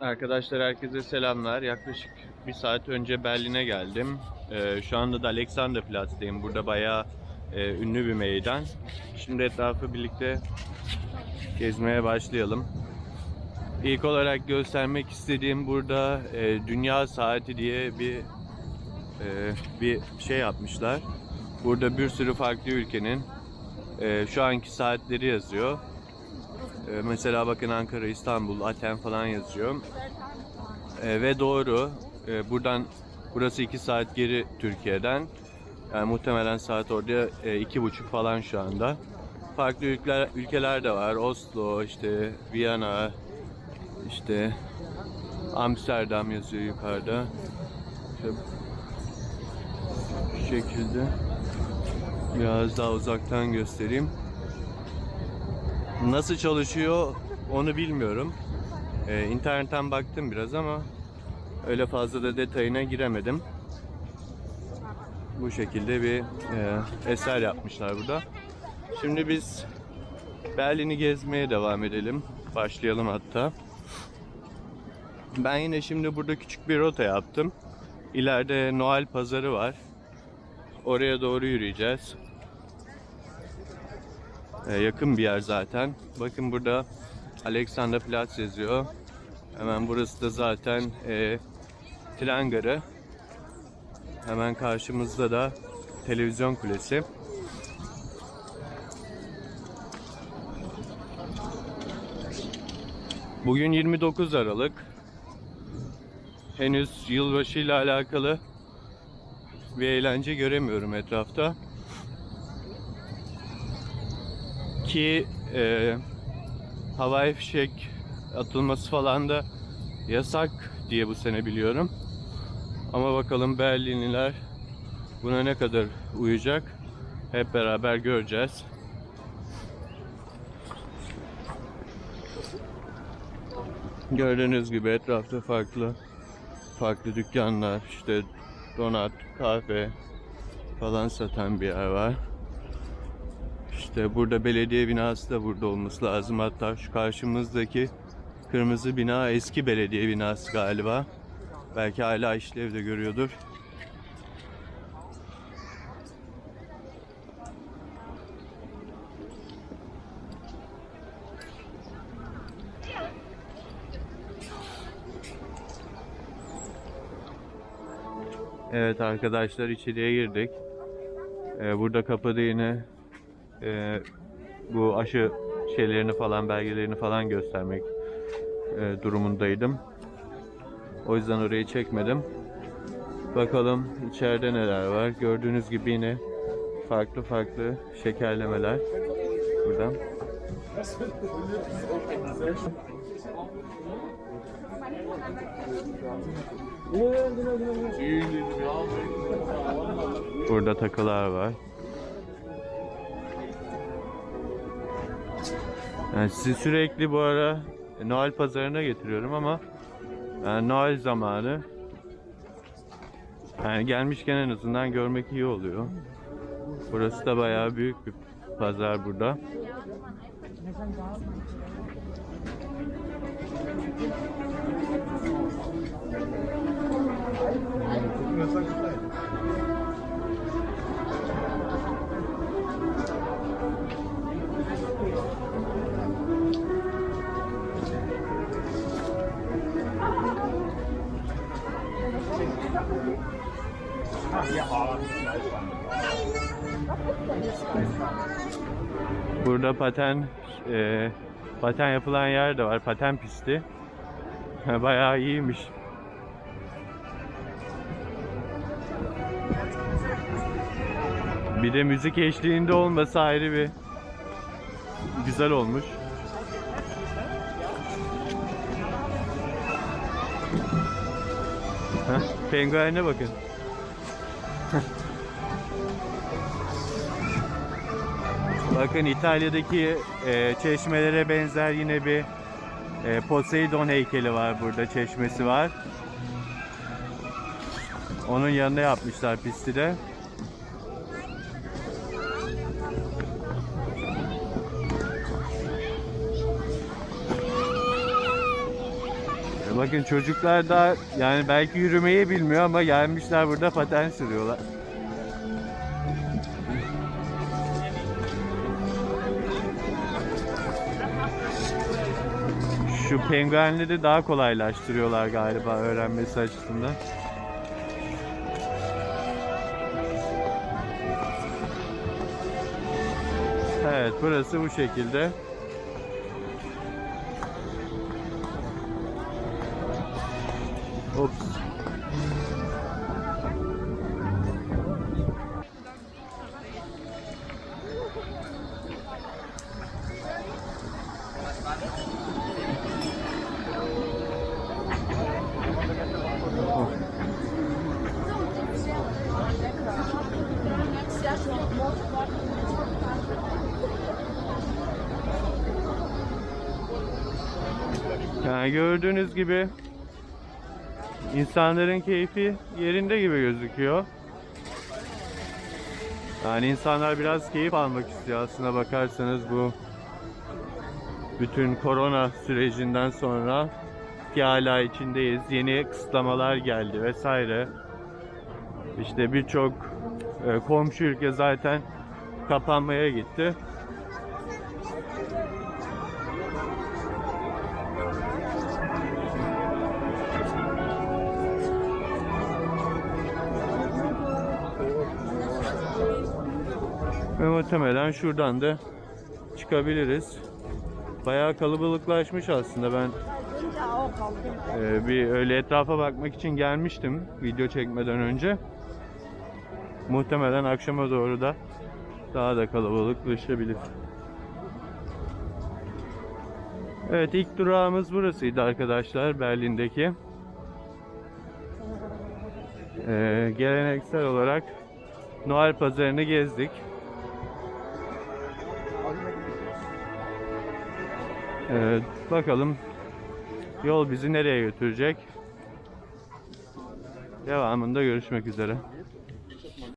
Arkadaşlar herkese selamlar. Yaklaşık bir saat önce Berlin'e geldim. Ee, şu anda da Alexanderplatz'teyim. Burada bayağı e, ünlü bir meydan. Şimdi etrafı birlikte gezmeye başlayalım. İlk olarak göstermek istediğim burada e, Dünya Saati diye bir e, bir şey yapmışlar. Burada bir sürü farklı ülkenin şu anki saatleri yazıyor. E, mesela bakın Ankara, İstanbul, Aten falan yazıyor. E, ve doğru. E, buradan burası 2 saat geri Türkiye'den. Yani muhtemelen saat orada e, iki buçuk falan şu anda. Farklı ülkeler, ülkeler de var. Oslo, işte Viyana, işte Amsterdam yazıyor yukarıda. İşte şu şekilde biraz daha uzaktan göstereyim. Nasıl çalışıyor onu bilmiyorum. Ee, internetten baktım biraz ama öyle fazla da detayına giremedim. Bu şekilde bir e, eser yapmışlar burada. Şimdi biz Berlin'i gezmeye devam edelim. Başlayalım hatta. Ben yine şimdi burada küçük bir rota yaptım. İleride Noel pazarı var. Oraya doğru yürüyeceğiz. Ee, yakın bir yer zaten. Bakın burada Alexanderplatz yazıyor. Hemen burası da zaten e, tren garı. Hemen karşımızda da televizyon kulesi. Bugün 29 Aralık. Henüz yılbaşı ile alakalı bir eğlence göremiyorum etrafta. Ki e, havai fişek atılması falan da yasak diye bu sene biliyorum. Ama bakalım Berlinliler buna ne kadar uyacak hep beraber göreceğiz. Gördüğünüz gibi etrafta farklı farklı dükkanlar, işte donat, kahve falan satan bir yer var. İşte burada belediye binası da burada olması lazım. Hatta şu karşımızdaki kırmızı bina eski belediye binası galiba. Belki hala işlevde görüyordur. Evet arkadaşlar içeriye girdik. Ee, burada kapıda yine e, bu aşı şeylerini falan belgelerini falan göstermek e, durumundaydım. O yüzden orayı çekmedim. Bakalım içeride neler var. Gördüğünüz gibi yine farklı farklı şekerlemeler. Buradan. Burada takılar var. Yani sizi sürekli bu ara Noel pazarına getiriyorum ama yani Noel zamanı yani gelmişken en azından görmek iyi oluyor. Burası da bayağı büyük bir pazar burada. Burada paten e, paten yapılan yer de var. Paten pisti. Bayağı iyiymiş. Bir de müzik eşliğinde olması ayrı bir güzel olmuş. Heh, penguene bakın. Bakın İtalya'daki e, çeşmelere benzer yine bir e, Poseidon heykeli var burada çeşmesi var. Onun yanına yapmışlar pisti de. Bakın çocuklar da yani belki yürümeyi bilmiyor ama gelmişler burada paten sürüyorlar. Şu penguenleri daha kolaylaştırıyorlar galiba öğrenmesi açısından. Evet burası bu şekilde. Ops. Yani gördüğünüz gibi insanların keyfi yerinde gibi gözüküyor. Yani insanlar biraz keyif almak istiyor aslına bakarsanız bu bütün korona sürecinden sonra ki hala içindeyiz. Yeni kısıtlamalar geldi vesaire. İşte birçok e, komşu ülke zaten kapanmaya gitti. Ve muhtemelen şuradan da çıkabiliriz. Bayağı kalabalıklaşmış aslında ben e, bir öyle etrafa bakmak için gelmiştim video çekmeden önce. Muhtemelen akşama doğru da daha da kalabalıklaşabilir. Evet ilk durağımız burasıydı arkadaşlar Berlin'deki. Ee, geleneksel olarak Noel pazarını gezdik. Evet, bakalım yol bizi nereye götürecek. Devamında görüşmek üzere.